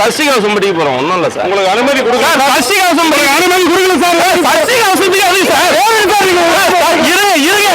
சஷ்டி கவசம் படிக்க போறோம். ஒன்றும் இல்லை சார். உங்களுக்கு அனுமதி கொடுங்க சஷ்டி கவசம் படிக்க அனுமதி கொடுக்கல சார். சஷ்டி கவசத்துக்கு அது சார். இருங்க இருங்க.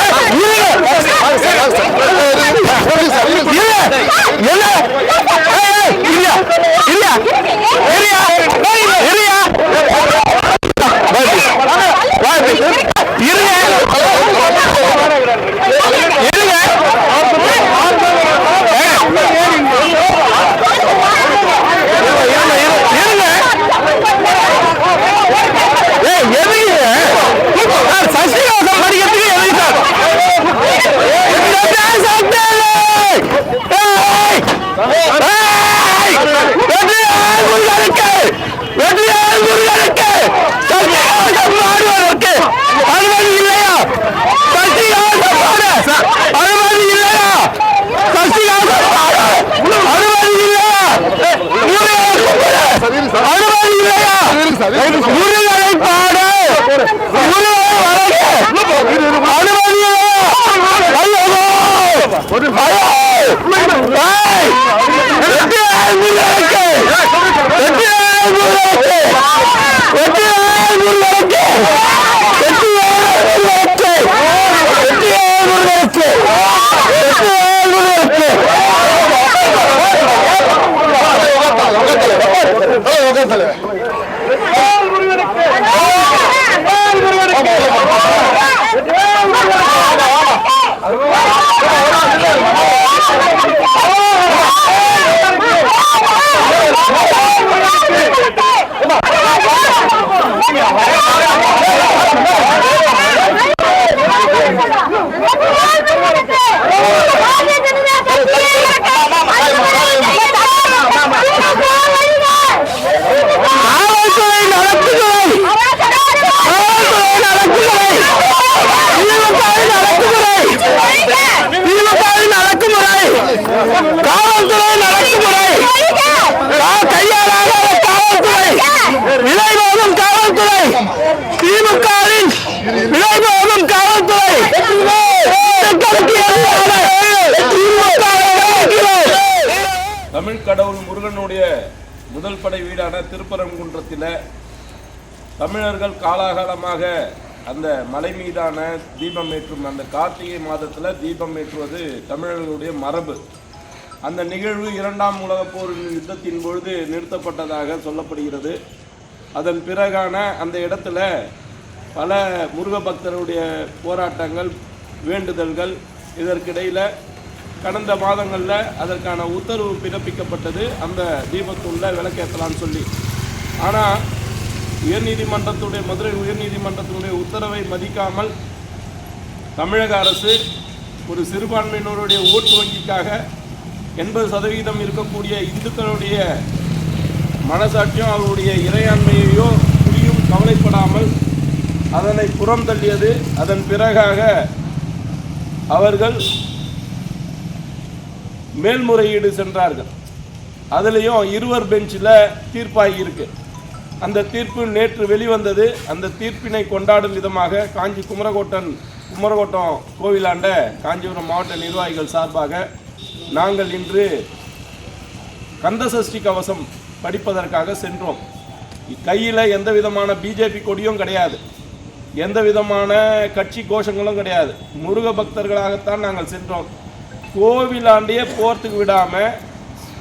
இருங்க என்ன ஏய், ஏய், இல்லையா இல்லையா இல்லையா இல்லையா இருங்க இருங்க இருங்க ஏய் எதுக்கு சார் சசிகலாசம் படிக்கிறதுக்கு எதுக்கு சார் இந்த பேசத்தேலே ஏய் ஏய் வெற்றியார் முருகனுக்கு வெற்றியார் முருகனுக்கு சசிகலாசம் பாடுவதற்கு அனுமதி இல்லையா சசிகலாசம் பாட அனுமதி இல்லையா சசிகலாசம் பாட அனுமதி இல்லையா முருகனுக்கு அனுமதி இல்லையா முருகனை பாட முருகனை வணங்க அனுமதி இல்லையா ஐயோ ஐயோ ஏய்! வெற்றியார் முருகனுக்கு வெற்றியார் முருகனுக்கு வெற்றியார் முருகனுக்கு வெற்றியார் முருகனுக்கு வெற்றியார் முருகனுக்கு வெற்றியார் முருகனுக்கு காவல்துறை நடத்துகிறோம் காவல்துறை நடத்துகிறோம் திமுகவின் அடக்குமுறை திமுகவின் அடக்குமுறை காவல்துறை நடக்குமுறை கா- கையாளாத காவல்துறை விலை போதும் காவல்துறை திமுகவின் காவல்துறை தமிழ் கடவுள் முருகனுடைய முதல் படை வீடான திருப்பரங்குன்றத்தில் தமிழர்கள் காலாகாலமாக அந்த மலை மீதான தீபம் ஏற்றும் அந்த கார்த்திகை மாதத்தில் தீபம் ஏற்றுவது தமிழர்களுடைய மரபு. அந்த நிகழ்வு இரண்டாம் உலகப் போரின் யுத்தத்தின் பொழுது நிறுத்தப்பட்டதாக சொல்லப்படுகிறது. அதன் பிறகான அந்த இடத்துல பல முருக பக்தருடைய போராட்டங்கள் வேண்டுதல்கள் இதற்கிடையில் கடந்த மாதங்களில் அதற்கான உத்தரவு பிறப்பிக்கப்பட்டது. அந்த தீபத்துள்ள விளக்கேற்றலான்னு சொல்லி. ஆனால் உயர்நீதிமன்றத்துடைய மதுரை உயர்நீதிமன்றத்தினுடைய உத்தரவை மதிக்காமல் தமிழக அரசு ஒரு சிறுபான்மையினருடைய ஓட்டு வங்கிக்காக எண்பது சதவீதம் இருக்கக்கூடிய இந்துக்களுடைய மனசாட்சியும் அவருடைய இறையாண்மையையோ புரியும் கவலைப்படாமல் அதனை புறம் தள்ளியது. அதன் பிறகாக அவர்கள் மேல்முறையீடு சென்றார்கள். அதுலேயும் இருவர் பெஞ்சில் தீர்ப்பாகி இருக்கு. அந்த தீர்ப்பு நேற்று வெளிவந்தது. அந்த தீர்ப்பினை கொண்டாடும் விதமாக காஞ்சி குமரகோட்டன் குமரகோட்டம் கோவிலாண்ட காஞ்சிபுரம் மாவட்ட நிர்வாகிகள் சார்பாக நாங்கள் இன்று கந்தசஷ்டி கவசம் படிப்பதற்காக சென்றோம். கையில் எந்த விதமான பிஜேபி கொடியும் கிடையாது. எந்த விதமான கட்சி கோஷங்களும் கிடையாது. முருக பக்தர்களாகத்தான் நாங்கள் சென்றோம். கோவிலாண்டையே போர்த்துக்கு விடாமல்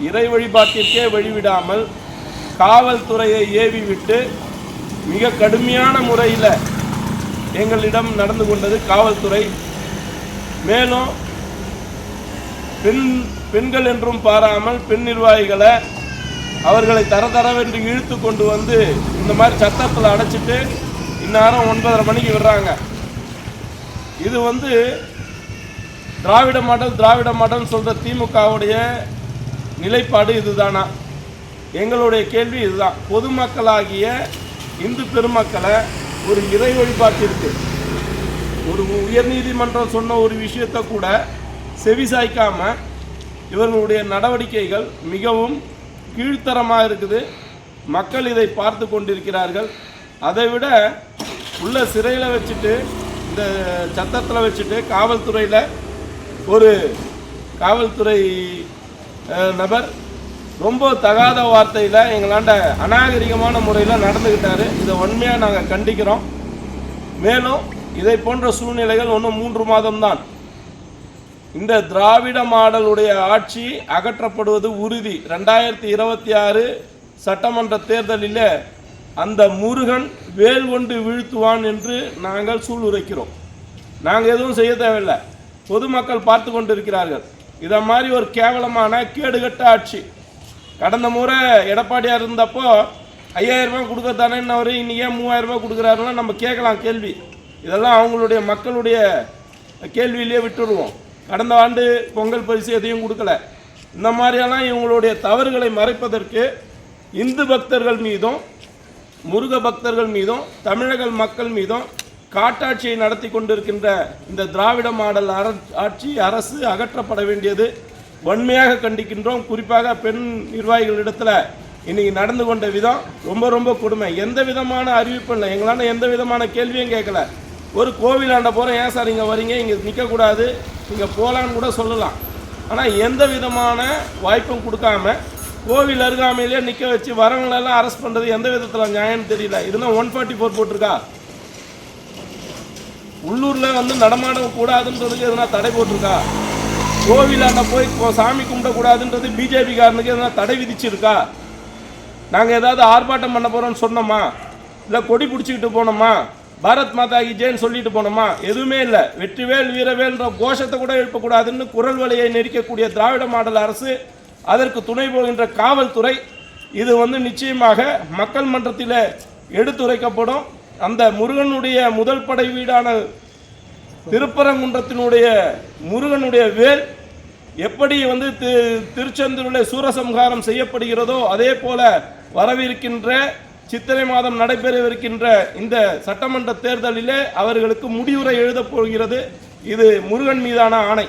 இறை வழிபாட்டிற்கே வழிவிடாமல் காவல்துறையை ஏவி விட்டு மிக கடுமையான முறையில் எங்களிடம் நடந்து கொண்டது காவல்துறை. மேலும் பெண் பெண்கள் என்றும் பாராமல் பெண் நிர்வாகிகளை அவர்களை தர தரவென்று இழுத்து கொண்டு வந்து இந்த மாதிரி சத்தத்தில் அடைச்சிட்டு இந்நேரம் ஒன்பதரை மணிக்கு விடுறாங்க. இது வந்து திராவிட மாடல் திராவிட மாடல் சொல்கிற திமுகவுடைய நிலைப்பாடு இதுதானா? எங்களுடைய கேள்வி இதுதான். பொதுமக்களாகிய இந்து பெருமக்களை ஒரு இறை வழிபாட்டிற்கு ஒரு உயர்நீதிமன்றம் சொன்ன ஒரு விஷயத்தை கூட செவிசாய்க்காமல் இவர்களுடைய நடவடிக்கைகள் மிகவும் கீழ்த்தரமாக இருக்குது. மக்கள் இதை பார்த்து கொண்டிருக்கிறார்கள். அதை விட உள்ள சிறையில் வச்சுட்டு இந்த சத்தத்தில் வச்சுட்டு காவல்துறையில் ஒரு காவல்துறை நபர் ரொம்ப தகாத வார்த்தையில் எங்களாண்ட அநாகரிகமான முறையில் நடந்துக்கிட்டார் இதை உண்மையாக நாங்கள் கண்டிக்கிறோம். மேலும் இதை போன்ற சூழ்நிலைகள் ஒன்று மூன்று மாதம்தான். இந்த திராவிட மாடலுடைய ஆட்சி அகற்றப்படுவது உறுதி. ரெண்டாயிரத்தி இருபத்தி ஆறு சட்டமன்ற தேர்தலில் அந்த முருகன் வேல் கொண்டு வீழ்த்துவான் என்று நாங்கள் சூளுரைக்கிறோம். நாங்கள் எதுவும் செய்ய தேவையில்லை. பொதுமக்கள் பார்த்து கொண்டு இருக்கிறார்கள் இதை மாதிரி ஒரு கேவலமான கேடுகட்ட ஆட்சி. கடந்த முறை எடப்பாடியார் இருந்தப்போ ஐயாயிரம் ரூபாய் கொடுக்கறதானேன்னவர் அவர் இன்றைக்கே மூவாயிரம் ரூபாய் கொடுக்குறாருன்னா நம்ம கேட்கலாம் கேள்வி. இதெல்லாம் அவங்களுடைய மக்களுடைய கேள்வியிலேயே விட்டுடுவோம் கடந்த ஆண்டு பொங்கல் பரிசு எதையும் கொடுக்கல. இந்த மாதிரியெல்லாம் இவங்களுடைய தவறுகளை மறைப்பதற்கு இந்து பக்தர்கள் மீதும் முருக பக்தர்கள் மீதும் தமிழக மக்கள் மீதும் காட்டாட்சியை நடத்தி கொண்டிருக்கின்ற இந்த திராவிட மாடல் அர- ஆட்சி அரசு அகற்றப்பட வேண்டியது வன்மையாக கண்டிக்கின்றோம். குறிப்பாக பெண் நிர்வாகிகளிடத்தில் இன்னைக்கு நடந்து கொண்ட விதம் ரொம்ப ரொம்ப கொடுமை. எந்த விதமான அறிவிப்பும் இல்லை. எங்களால் எந்த விதமான கேள்வியும் கேட்கல. ஒரு கோவிலாண்ட போகிறோம் ஏன் சார் இங்கே வரீங்க? இங்கே நிற்கக்கூடாது இங்கே போகலான்னு கூட சொல்லலாம். ஆனால் எந்த விதமான வாய்ப்பும் கொடுக்காம கோவில் அருகாமையிலே நிற்க வச்சு வரவங்களெல்லாம் அரெஸ்ட் பண்ணுறது எந்த விதத்தில் நியாயம்னு தெரியல. இதெல்லாம் ஒன் ஃபார்ட்டி ஃபோர் போட்டிருக்கா. உள்ளூரில் வந்து நடமாட கூடாதுன்றதுக்கு எதனா தடை போட்டிருக்கா? கோவிலாண்ட போய் கோ- சாமி கும்பிடக்கூடாதுன்றது பிஜேபிக்காரனுக்கு எதனா தடை விதிச்சிருக்கா? நாங்கள் ஏதாவது ஆர்ப்பாட்டம் பண்ண போகிறோம்னு சொன்னோமா? இல்லை கொடி பிடிச்சிக்கிட்டு போனோமா? பாரத் மாதா கி ஜெயன்னு சொல்லிட்டு போனோமா? எதுவுமே இல்லை. வெற்றிவேல் வீரவேல்ன்ற கோஷத்தை கூட எழுப்பக்கூடாதுன்னு குரல் வலையை நெரிக்கக்கூடிய திராவிட மாடல் அரசு அதற்கு துணை போகின்ற காவல்துறை இது வந்து நிச்சயமாக மக்கள் மன்றத்தில் எடுத்துரைக்கப்படும். அந்த முருகனுடைய முதல் படை வீடான திருப்பரங்குன்றத்தினுடைய முருகனுடைய வேல் எப்படி வந்து தி- திருச்செந்தூரில் சூரசம்ஹாரம் செய்யப்படுகிறதோ அதே போல வரவிருக்கின்ற சித்திரை மாதம் நடைபெறவிருக்கின்ற இந்த சட்டமன்ற தேர்தலிலே அவர்களுக்கு முடிவுரை எழுதப் போகிறது. இது முருகன் மீதான ஆணை.